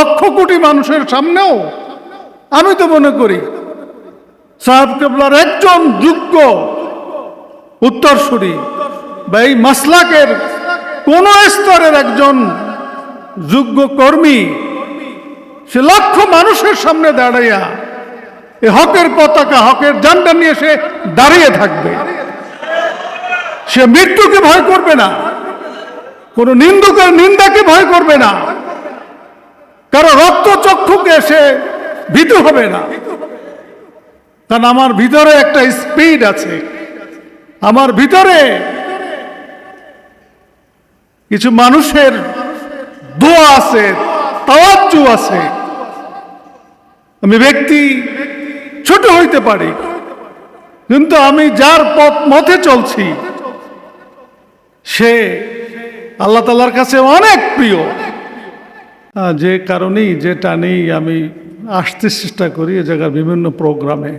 লক্ষ কোটি মানুষের সামনেও আমি তো মনে করি সাহেব কেবলার একজন যোগ্য উত্তরসূরি বা এই মাসলাকের কোন স্তরের একজন যোগ্য কর্মী সে লক্ষ মানুষের সামনে দাঁড়াইয়া এ হকের পতাকা, হকের জানটা নিয়ে সে দাঁড়িয়ে থাকবে। সে মৃত্যুকে ভয় করবে না, কোন নিন্দুকের নিন্দাকে ভয় করবে না। কারও রক্ত চক্ষুকে সে ভীতু হবে না। কারণ আমার ভিতরে একটা স্পিড আছে। আমার ভিতরে কিছু মানুষের দোয়া আছে, তাওয়াজ্জু আছে। আমি ব্যক্তি ছোট হইতে পারি, কিন্তু আমি যার পথ মতে চলছি, সে আল্লাহ তালার কাছে অনেক প্রিয়। যে কারণেই, যে টানেই আমি আসতে চেষ্টা করি এ জায়গার বিভিন্ন প্রোগ্রামে।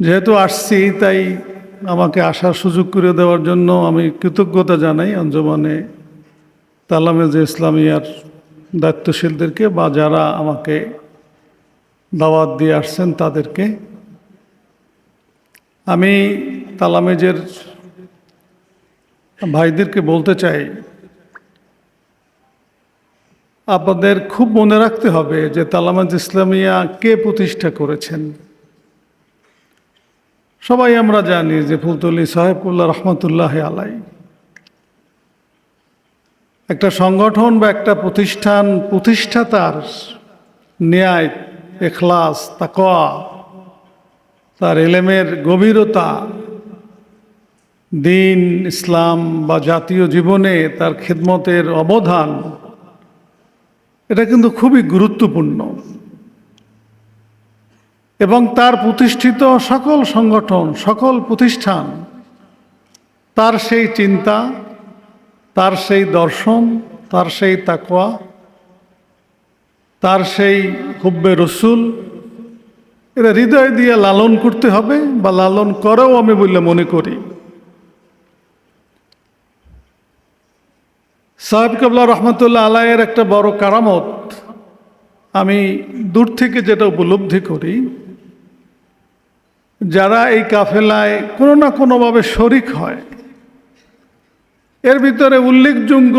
যেহেতু আসছি, তাই আমাকে আসার সুযোগ করে দেওয়ার জন্য আমি কৃতজ্ঞতা জানাই আঞ্জমানে তালামেজ ইসলামিয়ার দায়িত্বশীলদেরকে বা যারা আমাকে দাওয়াত দিয়ে আসছেন তাদেরকে। আমি তালামেজের ভাইদেরকে বলতে চাই আপনাদের খুব মনে রাখতে হবে যে তালামাজ ইসলামিয়া কে প্রতিষ্ঠা করেছেন। সবাই আমরা জানি যে ফুলতলি সাহেবুল্লাহ রহমতুল্লাহ আলাই। একটা সংগঠন বা একটা প্রতিষ্ঠান প্রতিষ্ঠাতার ন্যায়, এখলাস, তাকওয়া, তার এলেমের গভীরতা, দিন, ইসলাম বা জাতীয় জীবনে তার খেদমতের অবদান এটা কিন্তু খুবই গুরুত্বপূর্ণ। এবং তার প্রতিষ্ঠিত সকল সংগঠন, সকল প্রতিষ্ঠান, তার সেই চিন্তা, তার সেই দর্শন, তার সেই তাকওয়া, তার সেই হুব্বে রসুল, এটা হৃদয় দিয়ে লালন করতে হবে বা লালন করেও আমি বলে মনে করি। সাহেব কাবলা রহমতুল্লাহ আলাইয়ের একটা বড় কারামত। আমি দূর থেকে যেটা উপলব্ধি করি, যারা এই কাফেলায় কোনো না কোনোভাবে শরিক হয়, এর ভিতরে উল্লেখযোগ্য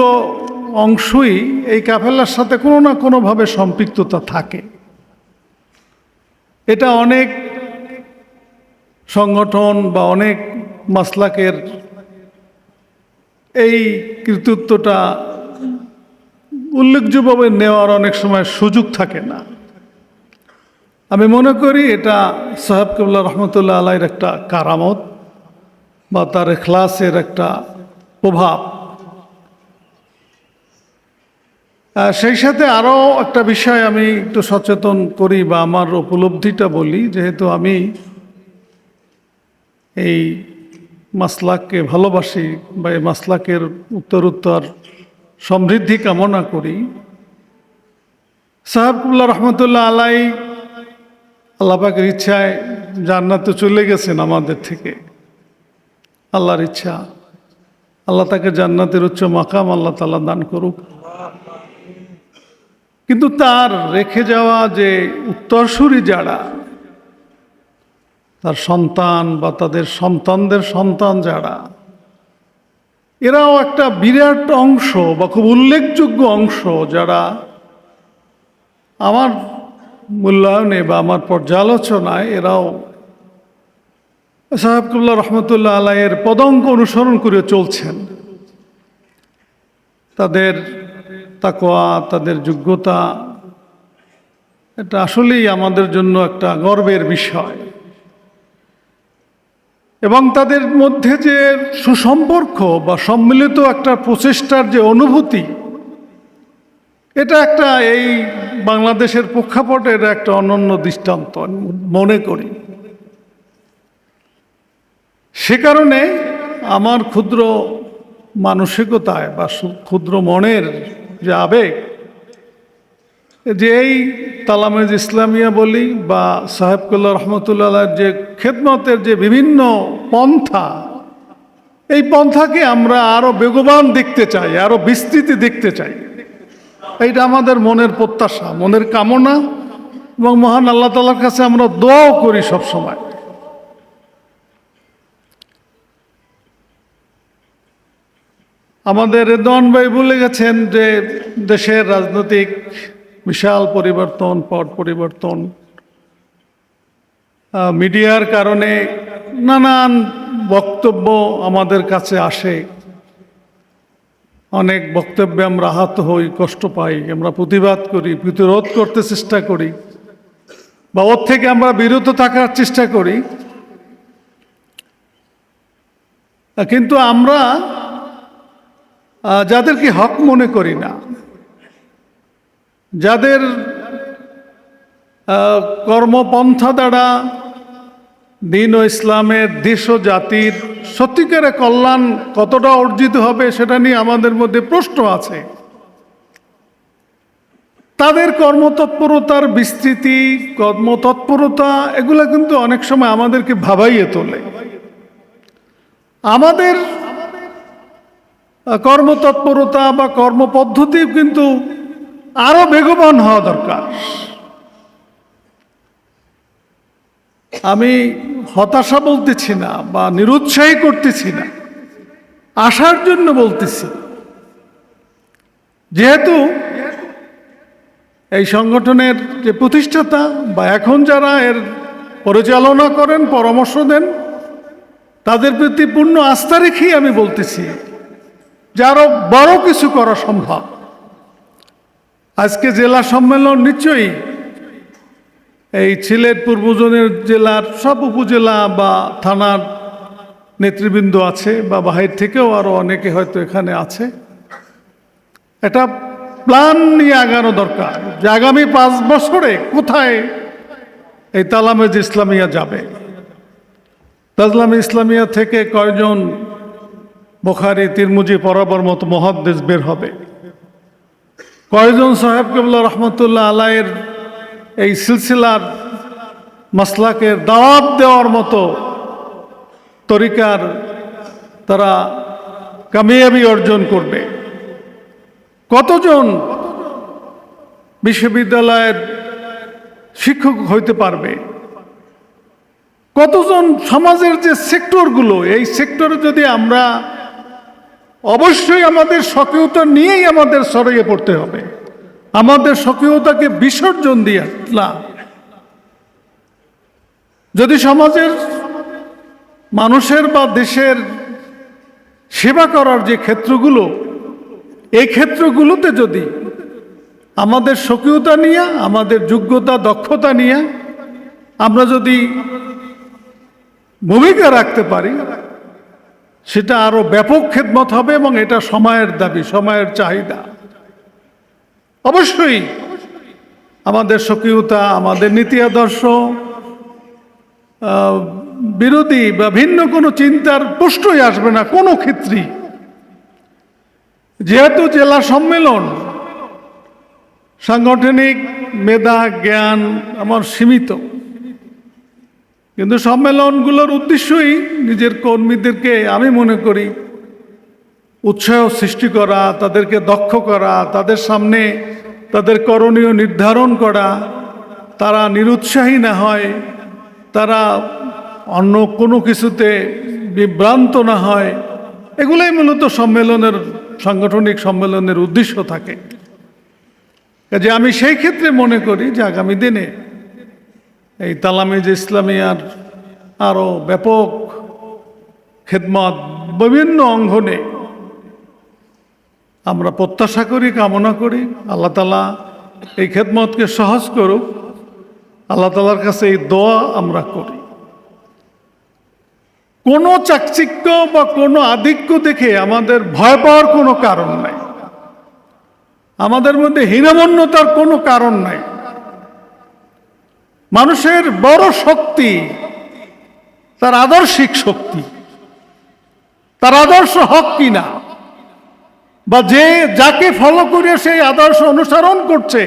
অংশই এই কাফেলার সাথে কোনো না কোনোভাবে সম্পৃক্ততা থাকে। এটা অনেক সংগঠন বা অনেক মাসলাকের এই কৃতিত্বটা উল্লেখযোগ্যভাবে নেওয়ার অনেক সময় সুযোগ থাকে না। আমি মনে করি এটা সাহেব কেবুল্লা রহমতুল্লাহ আলাইয়ের একটা কারামত বা তার এখলাসের একটা প্রভাব। সেই সাথে আরও একটা বিষয় আমি একটু সচেতন করি বা আমার উপলব্ধিটা বলি, যেহেতু আমি এই মাসলাককে ভালোবাসি বা এই মাসলাকের উত্তরোত্তর সমৃদ্ধি কামনা করি। সাহেবুল্লাহ রহমতুল্লাহ আলাই আল্লাপাকের ইচ্ছায় জান্নাতে চলে গেছেন আমাদের থেকে। আল্লাহর ইচ্ছা। আল্লাহ তাকে জান্নাতের উচ্চ মাকাম আল্লাহ তালা দান করুক। কিন্তু তার রেখে যাওয়া যে উত্তরসূরি যারা তার সন্তান বা তাদের সন্তানদের সন্তান যারা, এরাও একটা বিরাট অংশ বা খুব উল্লেখযোগ্য অংশ যারা আমার মূল্যায়নে বা আমার পর্যালোচনায় এরাও সাহেবকুল্লাহ রহমতুল্লাহ আলাইয়ের পদঙ্ক অনুসরণ করে চলছেন। তাদের তাকোয়া তাদের যোগ্যতা, এটা আসলেই আমাদের জন্য একটা গর্বের বিষয়। এবং তাদের মধ্যে যে সুসম্পর্ক বা সম্মিলিত একটা প্রচেষ্টার যে অনুভূতি, এটা একটা এই বাংলাদেশের প্রেক্ষাপটের একটা অনন্য দৃষ্টান্ত মনে করি। সে কারণে আমার ক্ষুদ্র মানসিকতায় বা ক্ষুদ্র মনের যে আবেগ যে এই তালামেজ ইসলামিয়া বলি বা সাহেবকুল্লাহ রহমতুল্লাহ যে খেদমতের যে বিভিন্ন পন্থা, এই পন্থাকে আমরা আরও বেগবান দেখতে চাই আরও বিস্তৃতি দেখতে চাই। এইটা আমাদের মনের প্রত্যাশা, মনের কামনা এবং মহান আল্লাহ তালার কাছে আমরা দোয়াও করি সব সময় আমাদের রেদন ভাই বলে গেছেন যে দেশের রাজনৈতিক বিশাল পরিবর্তন, পট পরিবর্তন। মিডিয়ার কারণে নানান বক্তব্য আমাদের কাছে আসে। অনেক বক্তব্যে আমরা আহত হই, কষ্ট পাই, আমরা প্রতিবাদ করি, প্রতিরোধ করতে চেষ্টা করি, বা ওর থেকে আমরা বিরত থাকার চেষ্টা করি। কিন্তু আমরা যাদেরকে হক মনে করি না যাদের কর্মপন্থা দ্বারা দিন ও ইসলামের দেশ ও জাতির সত্যিকারে কল্যাণ কতটা অর্জিত হবে সেটা নিয়ে আমাদের মধ্যে প্রশ্ন আছে। তাদের কর্মতৎপরতার বিস্তৃতি, কর্মতৎপরতা, এগুলো কিন্তু অনেক সময় আমাদেরকে ভাবাইয়ে তোলে। আমাদের কর্মতৎপরতা বা কর্মপদ্ধতি কিন্তু আরও বেগবান হওয়া দরকার। আমি হতাশা বলতেছি না বা নিরুৎসাহী করতেছি না। আসার জন্য বলতেছি। যেহেতু এই সংগঠনের যে প্রতিষ্ঠাতা বা এখন যারা এর পরিচালনা করেন, পরামর্শ দেন, তাদের প্রতি পূর্ণ আস্থা রেখেই আমি বলতেছি যে আরও বড় কিছু করা সম্ভব। আজকে জেলা সম্মেলন নিশ্চয়ই। এই সিলেট পূর্বজনের জেলার সব উপজেলা বা থানার নেতৃবৃন্দ আছে বা বাহির থেকেও আরও অনেকে হয়তো এখানে আছে। এটা প্ল্যান নিয়ে আগানো দরকার যে আগামী পাঁচ বছরে কোথায় এই তালামেজ ইসলামিয়া যাবে। তাজলাম ইসলামিয়া থেকে কয়জন বোখারি, তিরমুজি, পরাবর মতো মহাদ্দেশ বের হবে? কয়জন সাহেব কেবলা রহমতুল্লাহ আলাইয়ের এই সিলসিলার মাসলাকের দাওয়াত দেওয়ার মতো তরিকার তারা কামিয়াবি অর্জন করবে? কতজন বিশ্ববিদ্যালয়ের শিক্ষক হইতে পারবে? কতজন সমাজের যে সেক্টরগুলো, এই সেক্টরে যদি আমরা অবশ্যই আমাদের সক্রিয়তা নিয়েই আমাদের সরিয়ে পড়তে হবে। আমাদের সক্রিয়তাকে বিসর্জন দিয়ে যদি সমাজের, মানুষের বা দেশের সেবা করার যে ক্ষেত্রগুলো, এই ক্ষেত্রগুলোতে যদি আমাদের সক্রিয়তা নিয়ে, আমাদের যোগ্যতা, দক্ষতা নিয়ে আমরা যদি ভূমিকা রাখতে পারি সেটা আরও ব্যাপক খেদমত হবে এবং এটা সময়ের দাবি, সময়ের চাহিদা। অবশ্যই আমাদের সক্রিয়তা আমাদের নীতি আদর্শ বিরোধী বা ভিন্ন কোনো চিন্তার প্রশ্নই আসবে না কোনো ক্ষেত্রেই। যেহেতু জেলা সম্মেলন, সাংগঠনিক মেধা, জ্ঞান আমার সীমিত। কিন্তু সম্মেলনগুলোর উদ্দেশ্যই নিজের কর্মীদেরকে আমি মনে করি উৎসাহ সৃষ্টি করা, তাদেরকে দক্ষ করা, তাদের সামনে তাদের করণীয় নির্ধারণ করা, তারা নিরুৎসাহী না হয়, তারা অন্য কোনো কিছুতে বিভ্রান্ত না হয়, এগুলোই মূলত সম্মেলনের, সাংগঠনিক সম্মেলনের উদ্দেশ্য থাকে। কাজে আমি সেই ক্ষেত্রে মনে করি যে আগামী দিনে এই তালামিজ ইসলামিয়ার আরও ব্যাপক খেদমত বিভিন্ন অঙ্গনে আমরা প্রত্যাশা করি, কামনা করি, আল্লাহ তালা এই খেদমতকে সহজ করুক, আল্লাহ তালার কাছে এই দোয়া আমরা করি। কোনো চাকচিক্য বা কোনো আধিক্য দেখে আমাদের ভয় পাওয়ার কোনো কারণ নাই। আমাদের মধ্যে হীনমন্যতার কোনো কারণ নাই। মানুষের বড় শক্তি, তার আদর্শিক শক্তি, তার আদর্শ হক কিনা? বা যে যাকে ফলো করে সেই আদর্শ অনুসরণ করছে,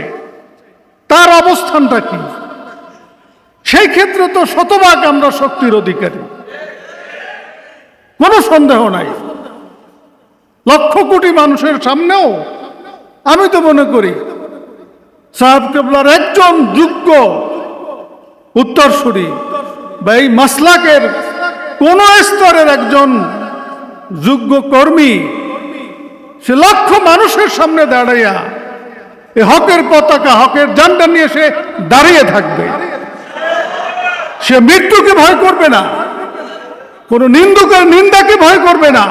তার অবস্থানটা কি? সেই ক্ষেত্রে তো শতভাগ আমরা শক্তির অধিকারী। কোনো সন্দেহ নাই। লক্ষ কোটি মানুষের সামনেও আমি তো মনে করি, সাহেব কেবলার একজন যোগ্য উত্তরসূরি বা এই মাসলাকের কোন স্তরের একজন যোগ্য কর্মী সে লক্ষ মানুষের সামনে দাঁড়াইয়া এই হকের পতাকা, হকের জান্ডা নিয়ে সে দাঁড়িয়ে থাকবে। সে মৃত্যুকে ভয় করবে না, কোন নিন্দুকের নিন্দাকে ভয় করবে না,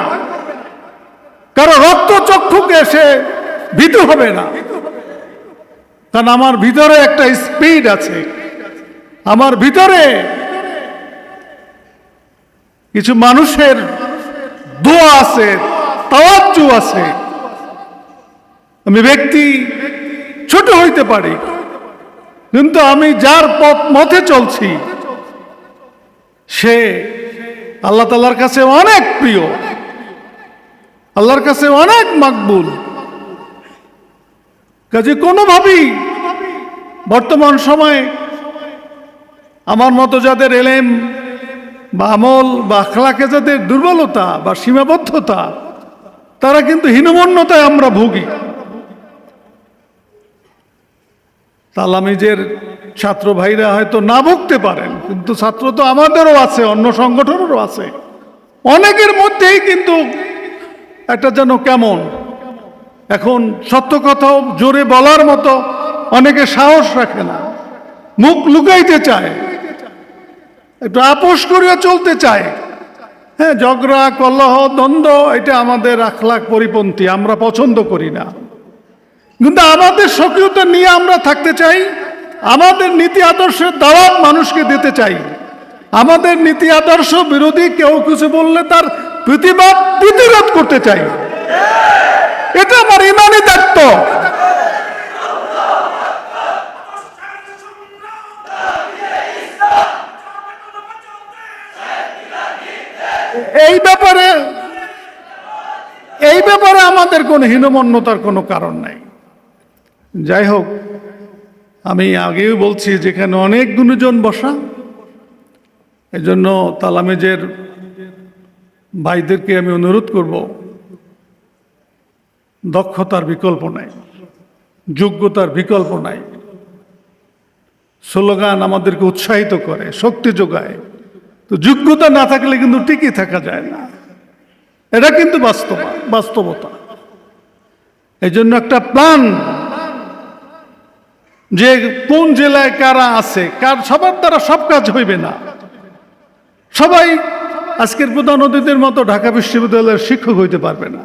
কারও রক্ত চক্ষুকে সে ভীতু হবে না। কারণ আমার ভিতরে একটা স্পিড আছে। আমার ভিতরে কিছু মানুষের দোয়া আছে, তাওয়াজ্জু আছে। আমি ব্যক্তি ছোট হইতে পারি, কিন্তু আমি যার পথ মতে চলছি, সে আল্লাহ তালার কাছে অনেক প্রিয়, আল্লাহর কাছে অনেক মাকবুল। কাজে কোনোভাবেই বর্তমান সময়ে আমার মতো যাদের এলেম বা আমল বা আখলাকে যাদের দুর্বলতা বা সীমাবদ্ধতা, তারা কিন্তু হীনমন্যতায় আমরা ভুগি। তালামিজের ছাত্র ভাইরা হয়তো না ভুগতে পারেন, কিন্তু ছাত্র তো আমাদেরও আছে, অন্য সংগঠনেরও আছে। অনেকের মধ্যেই কিন্তু একটা যেন কেমন। এখন সত্য কথাও জোরে বলার মতো অনেকে সাহস রাখে না, মুখ লুকাইতে চায়। একটু আপোষ করিয়া চলতে চায়। হ্যাঁ ঝগড়া, কলহ, দ্বন্দ্ব, এটা আমাদের আখলাখ পরিপন্থী, আমরা পছন্দ করি না। কিন্তু আমাদের সক্রিয়তা নিয়ে আমরা থাকতে চাই, আমাদের নীতি আদর্শের দাওয়াত মানুষকে দিতে চাই। আমাদের নীতি আদর্শ বিরোধী কেউ কিছু বললে তার প্রতিবাদ প্রতিরোধ করতে চাই। এটা আমার ইমানি দায়িত্ব। এই ব্যাপারে এই ব্যাপারে আমাদের কোনো হীনমন্যতার কোনো কারণ নাই। যাই হোক, আমি আগেও বলছি যেখানে অনেক গুণজন বসা, এজন্য তালামেজের ভাইদেরকে আমি অনুরোধ করব, দক্ষতার বিকল্প নাই, যোগ্যতার বিকল্প নাই। স্লোগান আমাদেরকে উৎসাহিত করে, শক্তি যোগায়। তো যোগ্যতা না থাকলে কিন্তু টিকে থাকা যায় না। এটা কিন্তু বাস্তব বাস্তবতা। এই জন্য একটা প্ল্যান। যে কোন জেলায় কারা আছে, কার সবার দ্বারা সব কাজ হইবে না। সবাই আজকের প্রধান অতিথির মতো ঢাকা বিশ্ববিদ্যালয়ের শিক্ষক হইতে পারবে না।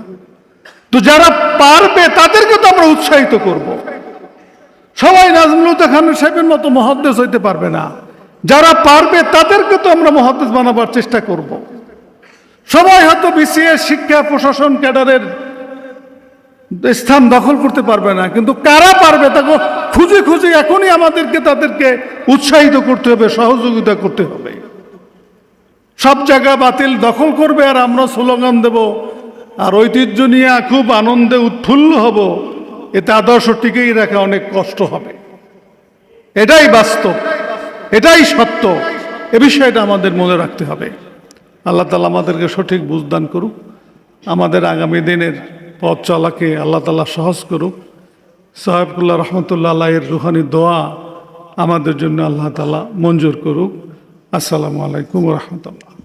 তো যারা পারবে তাদেরকে তো আমরা উৎসাহিত করব। সবাই নাজমুলতা খান সাহেবের মতো মহাদ্দেশ হইতে পারবে না। যারা পারবে তাদেরকে তো আমরা মহাদ্দেশ বানাবার চেষ্টা করব। সবাই হয়তো বিসিএস শিক্ষা, প্রশাসন, ক্যাডারের স্থান দখল করতে পারবে না, কিন্তু কারা পারবে তাকে খুঁজে খুঁজে এখনই আমাদেরকে তাদেরকে উৎসাহিত করতে হবে, সহযোগিতা করতে হবে। সব জায়গা বাতিল দখল করবে আর আমরা স্লোগান দেব, আর ঐতিহ্য নিয়ে খুব আনন্দে উৎফুল্ল হব, এতে আদর্শ টিকেই রাখা অনেক কষ্ট হবে। এটাই বাস্তব। এটাই সত্য। এ বিষয়টা আমাদের মনে রাখতে হবে। আল্লাহ তালা আমাদেরকে সঠিক বুঝদান করুক। আমাদের আগামী দিনের পথ চলাকে আল্লাহ তালা সহজ করুক। সাহেবুল্লাহ রহমতুল্লাহ আল্লাহের রুহানি দোয়া আমাদের জন্য আল্লাহ তালা মঞ্জুর করুক। আসসালামু আলাইকুম রহমতুল্লাহ।